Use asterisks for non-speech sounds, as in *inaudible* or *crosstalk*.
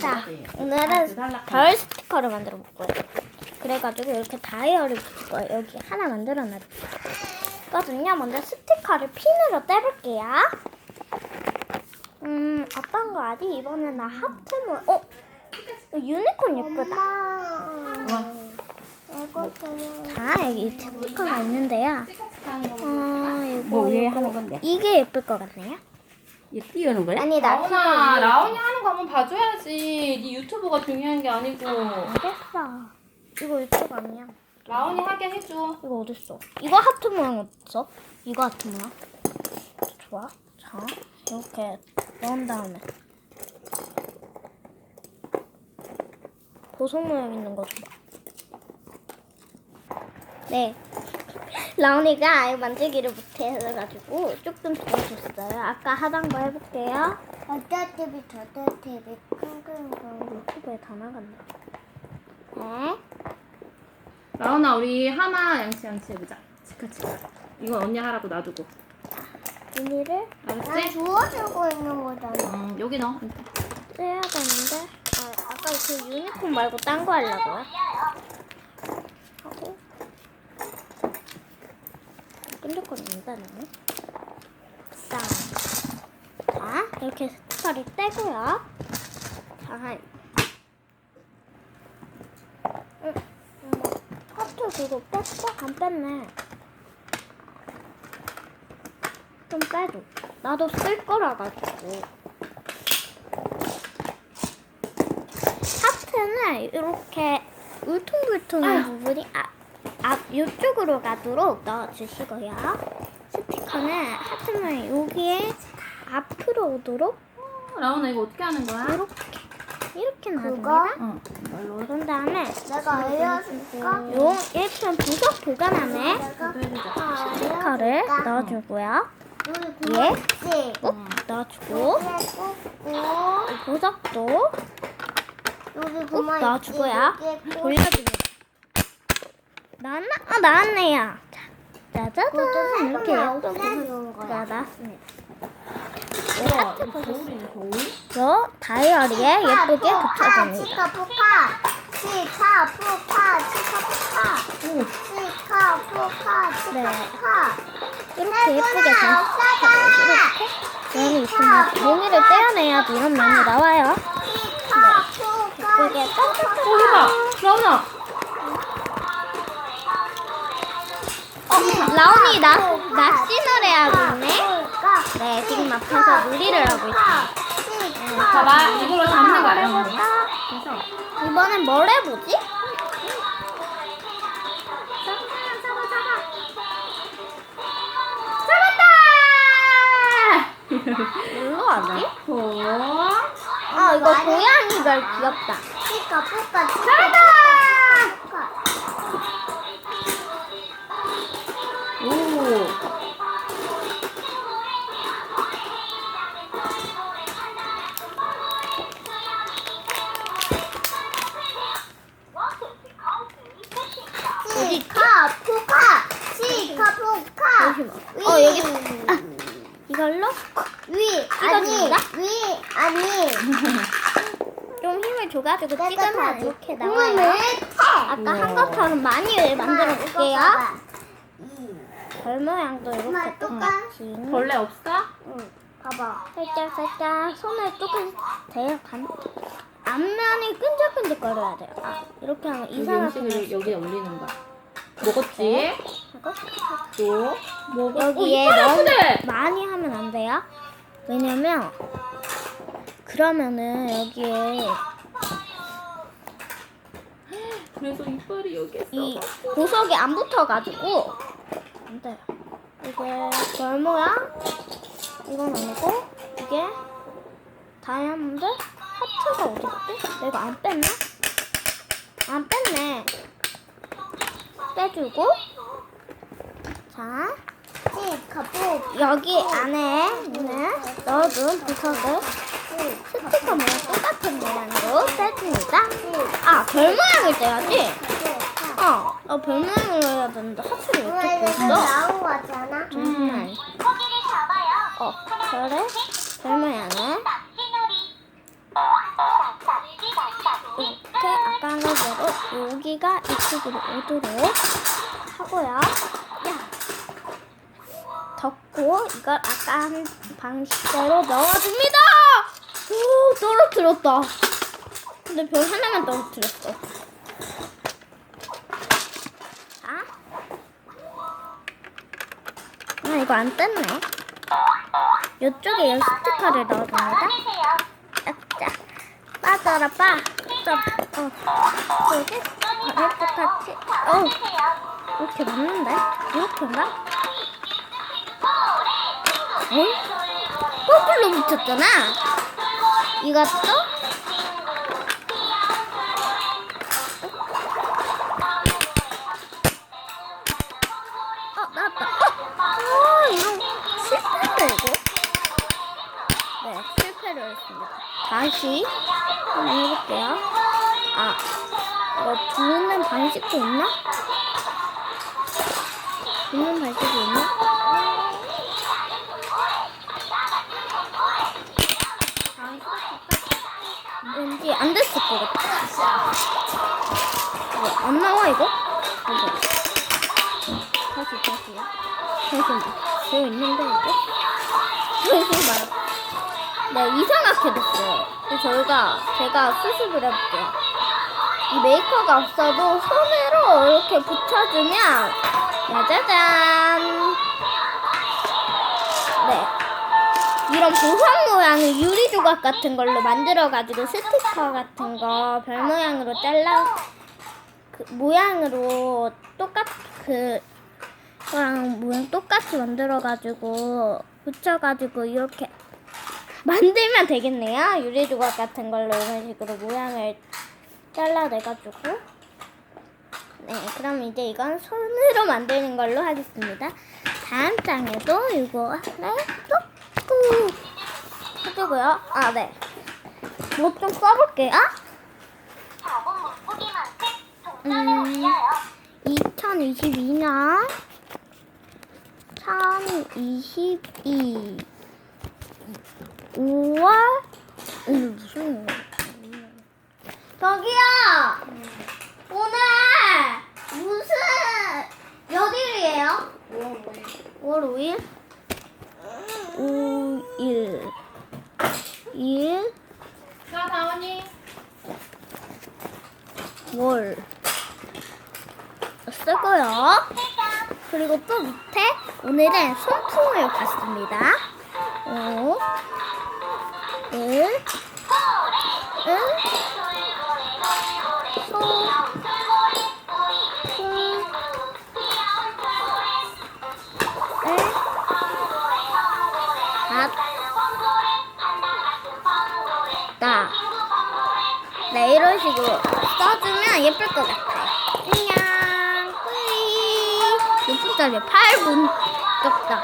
자. 아, 오늘은 그 탈락한 별 스티커를 만들어 볼 거예요. 그래가지고 이렇게 다이어를 붙일 거예요. 여기 하나 만들어 놨거든요. 먼저 스티커를 핀으로 떼볼게요. 음, 어떤 거 하지? 이번엔 나 하트물. 어? 유니콘 예쁘다. 자, 여기 스티커가 있는데요. 어, 이거, 뭐얘 이거. 하는 건데? 이게 예쁠 것 같네요. 얘 띄우는 거야? 아니, 나 라온아, 라온이 하는 거 한번 봐줘야지. 네 유튜브가 중요한 게 아니고. 알겠어. 이거 유튜브 아니야. 라온이 하게 해줘. 이거 어딨어? 이거 하트 모양 어딨어? 이거 하트 모양? 좋아. 자, 이렇게 넣은 다음에 보석 모양 있는 거 줘봐. 네. 라온이가 이거 만들기를 못해가지고 조금 도와줬어요. 아까 하던 거 해볼게요. 어떤 TV 저떤 TV 끙끙끙 유튜브에 다 나간다. 네. 라온아, 우리 하나 양치 양치 해보자. 치카 치카. 이건 언니 하라고 놔두고. 비닐을 난 알았지? 주워주고 있는 거잖아 음, 여기 넣어. 떼야 되는데 아, 아까 그 유니콘 말고 딴 거 하려고요. 하고 끈적거린다 너무. 자, 자 이렇게 스티커를 떼고요. 자, 응, 응, 하트 그거 뺐어? 안 뺐네. 좀 빼줘. 나도 쓸 거라 가지고. 하트는 이렇게 울퉁불퉁한 부분이 앞, 앞 이쪽으로 가도록 넣어주시고요. 스티커는 하트는 여기에 앞으로 오도록 라온아, 이거 어떻게 하는 거야? 이렇게 이렇게 그거? 놔둡니다. 응. 그런 다음에 내가 알려줄까? 요 이렇게 부석 보관 안에 내가 스티커를 넣어주고요. 우리 예. 고맙지 꼭 넣어주고 꽂고 보석도 꼭 고맙지 넣어주고요. 돌려주고. 나왔나? 아 나왔네요. 자, 짜자잔 이렇게 예쁘게? 나왔습니다. 우와, 겨울이네, 겨울. 저 다이어리에 예쁘게 붙여줍니다. 치카 푸카 치카 푸카 치카 푸카 치카 푸카 네. 치카 푸카 이렇게 예쁘게 잘 이렇게 면이 있으면 종이를 떼어내야지 이런 면이 나와요. 치카 푸카 예쁘게 어, 딱. 라온아. 어, 라온이 나 낚시 노래 하고 있네. 네, 지금 앞에서 놀이를 하고 있어요. 봐봐, 이걸로 잡는 거야, 라온이. 이번엔 뭘 해보지? 뭘로 하지? 오. 아, 이거 고양이별 귀엽다. 푸카 잘한다! 치카 푸카 잠시만. 어, 여기. 아, 이걸로 위 아니? 위 아니 *laughs* 좀 힘을 줘가지고 찍으면 다 이렇게 나와요. 나와요. 아까 한 것처럼 많이 만들어 볼게요. 별 모양도 이렇게 엄마, 똑같이. 벌레 없어? 응 봐봐 살짝 살짝 손을 조금 대간 앞면이 끈적끈적거려야 돼요. 아, 이렇게 하면 이 이상한 음식을. 여기에 올리는 거야. 먹었지? 하고 또 먹었. 여기에 어, 너무. 많이 하면 안 돼요. 왜냐면 그러면은 여기에 그래서 이빨이 여기에 이 있어. 보석이 안 붙어가지고 안 돼요. 이게 별 모양 이건 아니고 이게 다이아몬드 하트가 어디 있지? 내가 안 뺐나? 안 뺐네. 빼주고 자 여기 안에 있는 넣어둔 보석을 스티커 모양 똑같은 모양으로 빼줍니다. 아, 별 모양을 떼야지. 어, 어, 별 모양을 해야 되는데 하트를 내가 있어? 나온 거잖아 잠시만. 어, 그래? 별 모양은 깔아대로 여기가 이쪽으로 오도록 하고요. 야. 덮고 이걸 아까 한 방식대로 넣어줍니다. 오 떨어뜨렸다. 근데 별 하나만 떨어뜨렸어. 자. 아 이거 안 떴네. 이쪽에 이 스티커를 넣어줍니다. 짝짝 빠져라 빠. 짝. 어. 여기 아래 똑같이. 어. 이렇게 맞는데? 이렇게인가? 응? 거꾸로 붙였잖아. 이것도 어 나왔다. 어, 어 이런 실패인데 이거? 네 실패를 했습니다. 다시 한번 해볼게요. 아 이거 부는 방식도 있나? 부는 방식이 있나? 안 됐을 것 같아. 왜, 안 나와, 이거? 이거. 다시, 다시. 다시, 되어 있는데, 이게? 다시 말. 네, 이상하게 됐어요. 저희가, 제가 수습을 해볼게요. 이 메이커가 없어도 손으로 이렇게 붙여주면, 짜자잔. 네. 이런 보석 모양의 유리 조각 같은 걸로 만들어가지고 스티커 같은 거 별 모양으로 잘라 그 모양으로 똑같 그 거랑 모양 똑같이 만들어가지고 붙여가지고 이렇게 만들면 되겠네요. 유리 조각 같은 걸로 이런 식으로 모양을 잘라내가지고 네 그럼 이제 이건 손으로 만드는 걸로 하겠습니다. 다음 장에도 이거 하나 또 해주고요. 아, 네. 뭐 좀 써볼게요. 음, 2022년 1022 5월 이게 무슨 저기요 오늘 무슨 몇 일이에요? 5월 5일? 5일 5, 일 1. 자, 다원이. 뭘. 쓰고요. 그리고 또 밑에 오늘은 손풍을 봤습니다. 어? 5, 1. 갓, 다. 네, 이런 식으로 써주면 예쁠 것 같아요. 안녕. 뿌이. 6분짜리 8분. 적다.